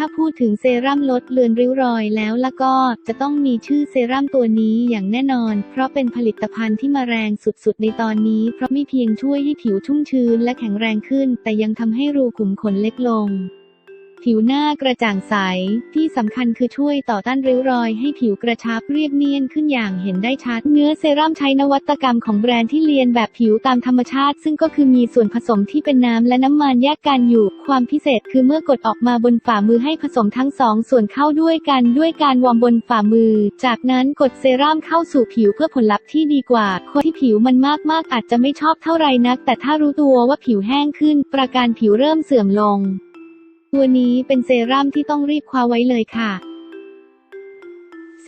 ถ้าพูดถึงเซรั่มลดเลือนริ้วรอยแล้วแล้วก็จะต้องมีชื่อเซรั่มตัวนี้อย่างแน่นอน เพราะเป็นผลิตภัณฑ์ที่มาแรงสุดๆ ในตอนนี้ เพราะไม่เพียงช่วยให้ผิวชุ่มชื้นและแข็งแรงขึ้น แต่ยังทำให้รูขุมขนเล็กลง ผิวหน้ากระจ่างใส ที่สำคัญคือช่วยต่อต้านริ้วรอยให้ผิวกระชับเรียบเนียนขึ้นอย่างเห็นได้ชัด เนื้อเซรั่มใช้นวัตกรรมของแบรนด์ที่เลียนแบบผิวตามธรรมชาติ ซึ่งก็คือมีส่วนผสมที่เป็นน้ำและน้ำมันแยกกันอยู่ ความพิเศษคือเมื่อกดออกมาบนฝ่ามือให้ผสมทั้งสองส่วนเข้าด้วยกันด้วยการวอร์มบนฝ่ามือ จากนั้นกดเซรั่มเข้าสู่ผิวเพื่อผลลัพธ์ที่ดีกว่า คนที่ผิวมันมากๆ อาจจะไม่ชอบเท่าไหร่นัก แต่ถ้ารู้ตัวว่าผิวแห้งขึ้น ประการผิวเริ่มเสื่อมลง ตัวนี้เป็นเซรั่มที่ต้องรีบคว้าไว้เลยค่ะ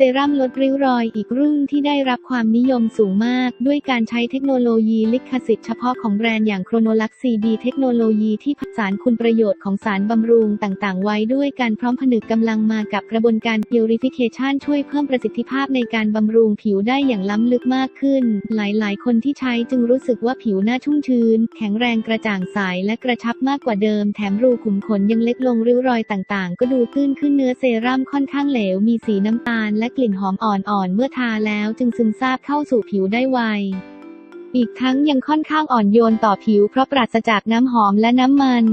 เซรั่มลดริ้วรอยอีกรุ่นที่ได้รับความนิยมสูงมาก ด้วยการใช้เทคโนโลยีลิขสิทธิ์เฉพาะของแบรนด์อย่างโครโนลักซีดีเทคโนโลยีที่ผสานคุณประโยชน์ของสารบำรุงต่างๆ ไว้ด้วยการพร้อมผนึกกำลังมากับกระบวนการ Purification ช่วยเพิ่มประสิทธิภาพในการบำรุงผิวได้อย่างล้ำลึกมากขึ้น หลายๆ คนที่ใช้จึงรู้สึกว่าผิวหน้าชุ่มชื้น แข็งแรงกระจ่างใสและกระชับมากกว่าเดิม แถมรูขุมขนยังเล็กลงริ้วรอยต่างๆ ก็ดูตื้นขึ้นเนื้อเซรั่มค่อนข้างเหลวมีสีน้ำตาลและกลิ่นหอมอ่อนๆ เมื่อทาแล้วจึงซึมซาบเข้าสู่ผิวได้ไว อีกทั้งยังค่อนข้างอ่อนโยนต่อผิวเพราะปราศจากน้ำหอมและน้ำมัน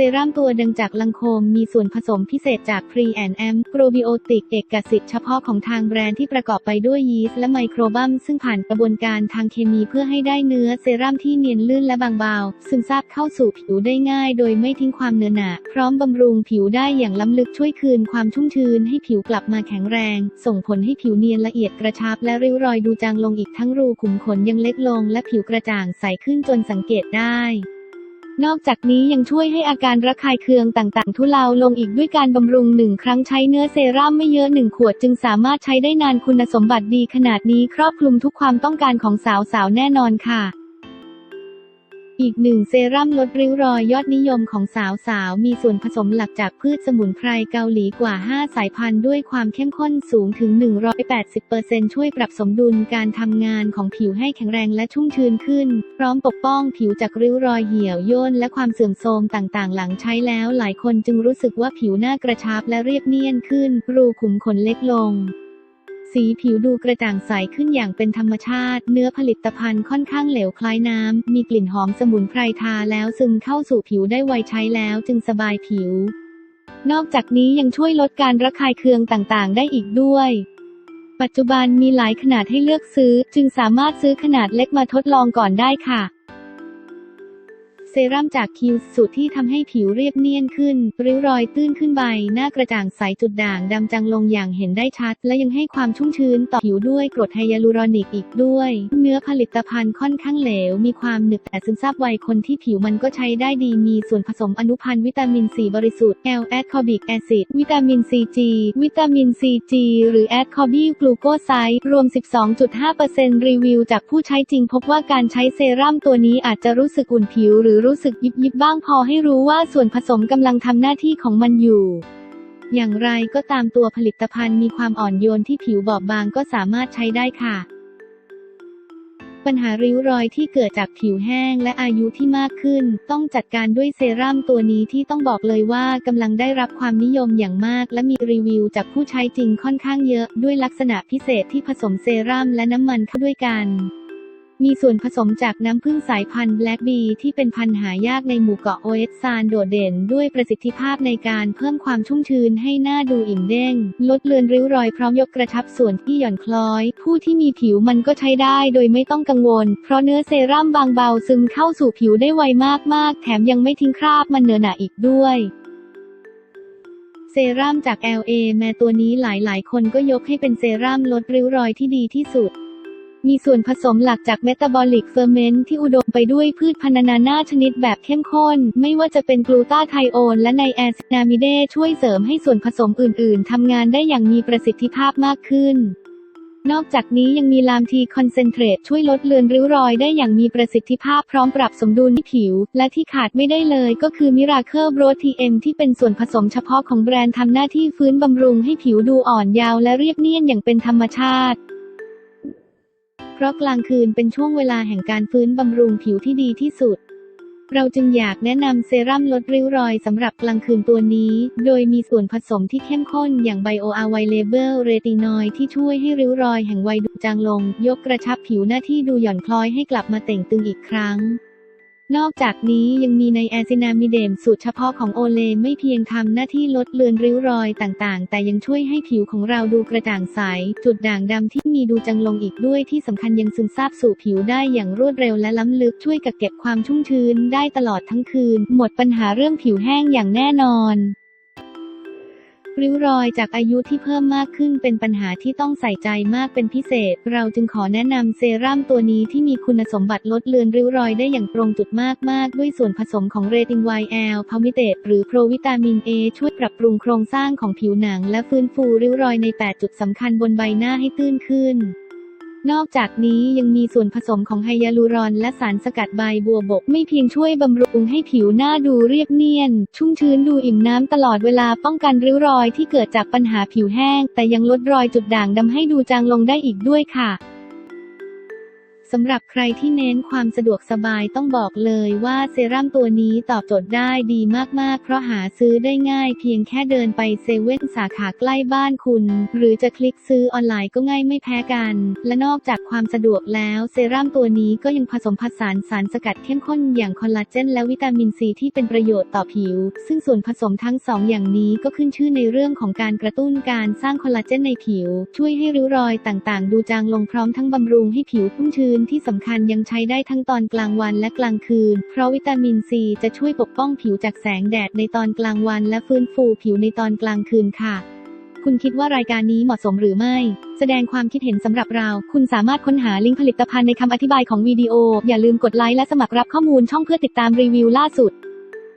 เซรั่มตัวดังจากลังโคมมีส่วนผสมพิเศษจากพรีแอนแอมโปรบิโอติกเอกสิทธิ์เฉพาะของทางแบรนด์ที่ประกอบไปด้วยยีสต์และไมโครบัมซึ่งผ่านกระบวนการทางเคมีเพื่อให้ได้เนื้อเซรั่มที่เนียนลื่นและบางเบา ซึมซาบเข้าสู่ผิวได้ง่ายโดยไม่ทิ้งความเนื้อหนาพร้อมบำรุงผิวได้อย่างล้ำลึกช่วยคืนความชุ่มชื้นให้ผิวกลับมาแข็งแรง ส่งผลให้ผิวเนียนละเอียดกระชับและริ้วรอยดูจางลงอีกทั้งรูขุมขนยังเล็กลง และผิวกระจ่างใสขึ้นจนสังเกตได้ นอกจากนี้ยังช่วยให้อาการระคายเคืองต่างๆ ทุเลาลงอีกด้วยการบำรุงหนึ่งครั้งใช้เนื้อเซรั่มไม่เยอะหนึ่งขวดจึงสามารถใช้ได้นานคุณสมบัติดีขนาดนี้ครอบคลุมทุกความต้องการของสาวๆแน่นอนค่ะ อีกหนึ่งเซรั่มลดริ้วรอยยอดนิยมของสาวๆ มีส่วนผสมหลักจากพืชสมุนไพรเกาหลีกว่า 5 สายพันธุ์ด้วยความเข้มข้นสูงถึง 180%ช่วยปรับสมดุลการทำงานของผิวให้แข็งแรงและชุ่มชื้นขึ้น พร้อมปกป้องผิวจากริ้วรอยเหี่ยวย่นและความเสื่อมโทรมต่างๆ หลังใช้แล้วหลายคนจึงรู้สึกว่าผิวหน้ากระชับและเรียบเนียนขึ้น รูขุมขนเล็กลง สีผิวดูกระจ่างใสขึ้นอย่างเป็นธรรมชาติ เนื้อผลิตภัณฑ์ค่อนข้างเหลวคล้ายน้ำ มีกลิ่นหอมสมุนไพรทาแล้วซึมเข้าสู่ผิวได้ไวใช้แล้วจึงสบายผิว นอกจากนี้ยังช่วยลดการระคายเคืองต่างๆ ได้อีกด้วยปัจจุบันมีหลายขนาดให้เลือกซื้อ จึงสามารถซื้อขนาดเล็กมาทดลองก่อนได้ค่ะ รั่มจากคิวสูตรที่ทำให้ผิวเรียบเนียนขึ้น ริ้วรอยตื้นขึ้นใบ หน้ากระจ่างใสจุดด่างดำจางลงอย่างเห็นได้ชัด และยังให้ความชุ่มชื้นต่อผิวด้วยกรดไฮยาลูรอนิกอีกด้วย เนื้อผลิตภัณฑ์ค่อนข้างเหลว มีความหนึบแต่ซึมซาบไวคนที่ผิวมันก็ใช้ได้ดี มีส่วนผสมอนุพันธ์วิตามินซีบริสุทธิ์ L แอดคอบิกแอซิดวิตามินซีจีวิตามินซีจีหรือแอดคอบิกลูโกไซด์รวม 12.5%รีวิวจากผู้ใช้จริงพบว่าการใช้เซรั่มตัวนี้อาจจะรู้สึกอุ่นผิวหรือรู้สึกยิบยิบบ้างพอให้รู้ว่าส่วนผสมกำลังทำหน้าที่ของมันอยู่ อย่างไรก็ตามตัวผลิตภัณฑ์มีความอ่อนโยนที่ผิวบอบบางก็สามารถใช้ได้ค่ะ ปัญหาริ้วรอยที่เกิดจากผิวแห้งและอายุที่มากขึ้น ต้องจัดการด้วยเซรั่มตัวนี้ที่ต้องบอกเลยว่ากำลังได้รับความนิยมอย่างมาก และมีรีวิวจากผู้ใช้จริงค่อนข้างเยอะ ด้วยลักษณะพิเศษที่ผสมเซรั่มและน้ำมันเข้าด้วยกัน มีส่วนผสมจากน้ำผึ้งสายพันธุ์แบล็กบีที่เป็นพันธุ์หายากในหมู่เกาะโอเอสซานโดดเด่นด้วยประสิทธิภาพในการเพิ่มความชุ่มชื้นให้หน้าดูอิ่มเด้ง ลดเลือนริ้วรอยพร้อมยกกระชับส่วนที่หย่อนคล้อย ผู้ที่มีผิวมันก็ใช้ได้โดยไม่ต้องกังวล เพราะเนื้อเซรั่มบางเบาซึมเข้าสู่ผิวได้ไวมากๆ แถมยังไม่ทิ้งคราบมันเนื้อหนาอีกด้วยเซรั่มจาก LA แม้ตัวนี้หลายๆ คนก็ยกให้เป็นเซรั่มลดริ้วรอยที่ดีที่สุด มีส่วนผสมหลักจากเมตาบอลิกเฟอร์เมนต์ที่อุดมไปด้วยพืชพันธุ์นานาชนิดแบบเข้มข้น ไม่ว่าจะเป็นกลูตาไทโอนและไนแอซินามิเดช่วยเสริมให้ส่วนผสมอื่น ๆ ทำงานได้อย่างมีประสิทธิภาพมากขึ้น นอกจากนี้ยังมีลามทีคอนเซนเทรตช่วยลดเลือนริ้วรอยได้อย่างมีประสิทธิภาพพร้อมปรับสมดุลที่ผิว และที่ขาดไม่ได้เลยก็คือมิราเคิลโบรทีเอ็มที่เป็นส่วนผสมเฉพาะของแบรนด์ทำหน้าที่ฟื้นบำรุงให้ผิวดูอ่อนยาวและเรียบเนียนอย่างเป็นธรรมชาติ เพราะกลางคืนเป็นช่วงเวลาแห่งการฟื้นบำรุงผิวที่ดีที่สุด เราจึงอยากแนะนำเซรั่มลดริ้วรอยสำหรับกลางคืนตัวนี้ โดยมีส่วนผสมที่เข้มข้นอย่างไบโออาไวเลเบลเรตินอยที่ช่วยให้ริ้วรอยแห่งวัยดูจางลง ยกกระชับผิวหน้าที่ดูหย่อนคล้อยให้กลับมาเต่งตึงอีกครั้ง นอกจากนี้ยังมีในแอซินามิเดมสูตรเฉพาะของโอเลไม่เพียงทำหน้าที่ลดเลือนริ้วรอยต่างๆ แต่ยังช่วยให้ผิวของเราดูกระจ่างใส จุดด่างดำที่มีดูจังลงอีกด้วยที่สำคัญยังซึมซาบสู่ผิวได้อย่างรวดเร็วและล้ำลึกช่วยกักเก็บความชุ่มชื้นได้ตลอดทั้งคืน หมดปัญหาเรื่องผิวแห้งอย่างแน่นอน ริ้วรอยจากอายุที่เพิ่มมากขึ้นเป็นปัญหาที่ต้องใส่ใจมากเป็นพิเศษ เราจึงขอแนะนำเซรั่มตัวนี้ที่มีคุณสมบัติลดเลือนริ้วรอยได้อย่างตรงจุดมาก ๆ ด้วยส่วนผสมของเรติน YL พามิเตตหรือโปรวิตามิน A ช่วยปรับปรุงโครงสร้างของผิวหนัง และฟื้นฟูริ้วรอยใน 8 จุดสำคัญบนใบหน้าให้ตื้นขึ้น นอกจากนี้ยังมีส่วนผสมของไฮยาลูรอนและสารสกัดใบบัวบก ไม่เพียงช่วยบำรุงให้ผิวหน้าดูเรียบเนียน ชุ่มชื้นดูอิ่มน้ำตลอดเวลาป้องกันริ้วรอยที่เกิดจากปัญหาผิวแห้ง แต่ยังลดรอยจุดด่างดำให้ดูจางลงได้อีกด้วยค่ะ สำหรับใครที่เน้นความสะดวกสบายต้องบอกเลยว่าเซรั่มตัวนี้ตอบโจทย์ได้ดีมากๆ เพราะหาซื้อได้ง่ายเพียงแค่เดินไปเซเว่นสาขาใกล้บ้านคุณ หรือจะคลิกซื้อออนไลน์ก็ง่ายไม่แพ้กัน และนอกจากความสะดวกแล้วเซรั่มตัวนี้ก็ยังผสมผสานสารสกัดเข้มข้นอย่างคอลลาเจนและวิตามินซีที่เป็นประโยชน์ต่อผิว ซึ่งส่วนผสมทั้งสองอย่างนี้ก็ขึ้นชื่อในเรื่องของการกระตุ้นการสร้างคอลลาเจนในผิว ช่วยให้ริ้วรอยต่างๆ ดูจางลงพร้อมทั้งบำรุงให้ผิวชุ่มชื้นนที่สำคัญยังใช้ได้ทั้งตอนกลางวันและกลางคืน เพราะวิตามินซีจะช่วยปกป้องผิวจากแสงแดดในตอนกลางวันและฟื้นฟูผิวในตอนกลางคืนค่ะ คุณคิดว่ารายการนี้เหมาะสมหรือไม่ แสดงความคิดเห็นสำหรับเรา คุณสามารถค้นหาลิงก์ผลิตภัณฑ์ในคำอธิบายของวิดีโอ อย่าลืมกดไลค์และสมัครรับข้อมูลช่องเพื่อติดตามรีวิวล่าสุด